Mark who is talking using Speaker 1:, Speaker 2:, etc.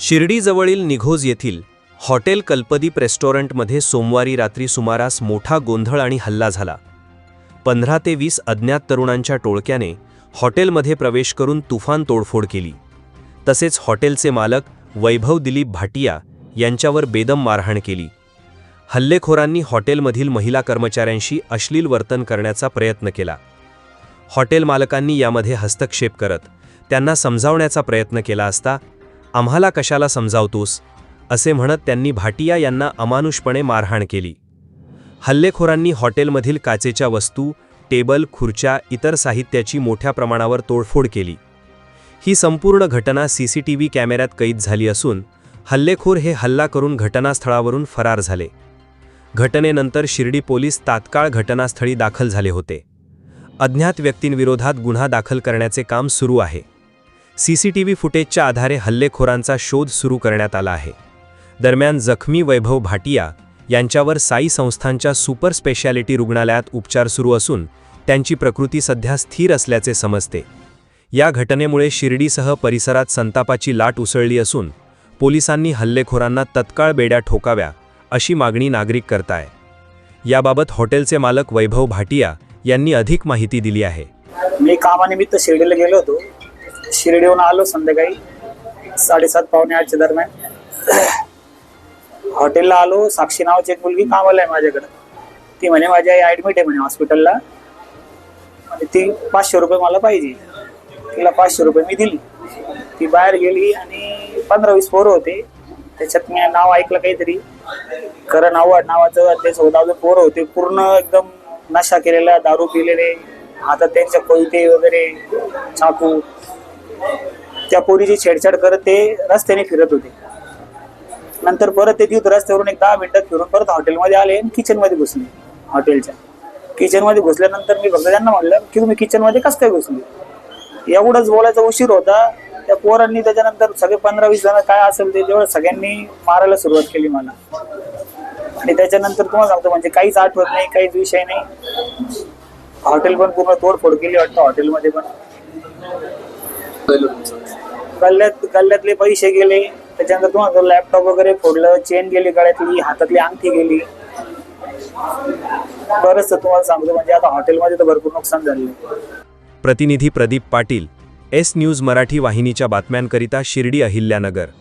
Speaker 1: शिर्डीजवळील निघोज येथील हॉटेल कल्पदीप रेस्टॉरंटमध्ये सोमवारी रात्री सुमारास मोठा गोंधळ आणि हल्ला झाला. पंधरा ते वीस अज्ञात तरुणांच्या टोळक्याने हॉटेलमध्ये प्रवेश करून तुफान तोडफोड केली. तसेच हॉटेलचे मालक वैभव दिलीप भाटिया यांच्यावर बेदम मारहाण केली. हल्लेखोरांनी हॉटेलमधील महिला कर्मचाऱ्यांशी अश्लील वर्तन करण्याचा प्रयत्न केला. हॉटेल मालकांनी यामध्ये हस्तक्षेप करत त्यांना समजावण्याचा प्रयत्न केला असता आम्हाला कशाला समजावतोस? असे म्हणत त्यांनी भाटिया यांना अमानुषपणे मारहाण केली. हल्लेखोरांनी हॉटेलमधील काचेच्या वस्तू टेबल खुर्च्या इतर साहित्याची मोठ्या प्रमाणावर तोडफोड केली. ही संपूर्ण घटना सीसीटीव्ही कॅमेऱ्यात कैद झाली असून हल्लेखोर हे हल्ला करून घटनास्थळावरून फरार झाले. घटनेनंतर शिर्डी पोलीस तात्काळ घटनास्थळी दाखल झाले होते. अज्ञात व्यक्तींविरोधात गुन्हा दाखल करण्याचे काम सुरू आहे. सीसीटीव्ही फुटेजच्या आधारे हल्लेखोरांचा शोध सुरू करण्यात आला आहे. दरम्यान जखमी वैभव भाटिया यांच्यावर साई संस्थांच्या सुपर स्पेशालिटी रुग्णालयात उपचार सुरू असून त्यांची प्रकृती सध्या स्थिर असल्याचे समजते. या घटनेमुळे शिर्डीसह परिसरात संतापाची लाट उसळली असून पोलिसांनी हल्लेखोरांना तत्काळ बेड्या ठोकाव्या अशी मागणी नागरिक करताय. याबाबत हॉटेलचे मालक वैभव भाटिया यांनी अधिक माहिती दिली आहे.
Speaker 2: मी कामानिमित्त शिर्डीला गेलो होतो. शिर्डीहून आलो संध्याकाळी. साडेसात पावणे आठच्या दरम्यान. हॉटेलला आलो. साक्षी नावाची एक मुलगी कामाला आहे माझ्याकडं. ती म्हणे माझी आई ॲडमिट आहे म्हणे हॉस्पिटलला आणि ती पाचशे रुपये मला पाहिजे. तिला पाचशे रुपये मी दिली. ती बाहेर गेली आणि पंधरा वीस पोरं होते. त्याच्यात मी नाव ऐकलं काहीतरी. खरं नाव नावाचं त्याचं अजून पोरं होते. पूर्ण एकदम नशा केलेला दारू पिलेले. हातात त्यांच्या कोयते वगैरे चाकू. त्या पोरीची छेडछाड करत ते रस्त्याने फिरत होते. नंतर परत ते तिथं रस्त्यावरून एक दहा मिनिटात फिरून परत हॉटेलमध्ये आले आणि किचनमध्ये घुसले. हॉटेलच्या. किचनमध्ये घुसल्यानंतर मी फक्त त्यांना म्हटलं की तुम्ही किचनमध्ये कसं काय घुसले? एवढंच बोलायचा उशीर होता. त्या पोरांनी त्याच्यानंतर सगळे पंधरा वीस जण काय असेल ते तेवढं सगळ्यांनी मारायला सुरुवात केली मला. आणि त्याच्यानंतर तुम्हाला सांगतो म्हणजे काहीच आठवत नाही काहीच विषय नाही. हॉटेल पण पूर्ण तोडफोड केली वाटतं हॉटेलमध्ये पण. गल्ल्यात गल्ल्यातले पैसे गेले त्याच्यानंतर तुम्हाला लॅपटॉप वगैरे फोडलं चेन गेली गळ्यातली हातातली अंगठी गेली. बरंच तुम्हाला सांगतो म्हणजे आता हॉटेलमध्ये तर भरपूर नुकसान झालेलं
Speaker 1: प्रतिनिधी प्रदीप पाटील एस न्यूज मराठी वाहिनीच्या बातम्यांकरिता शिर्डी अहिल्यानगर.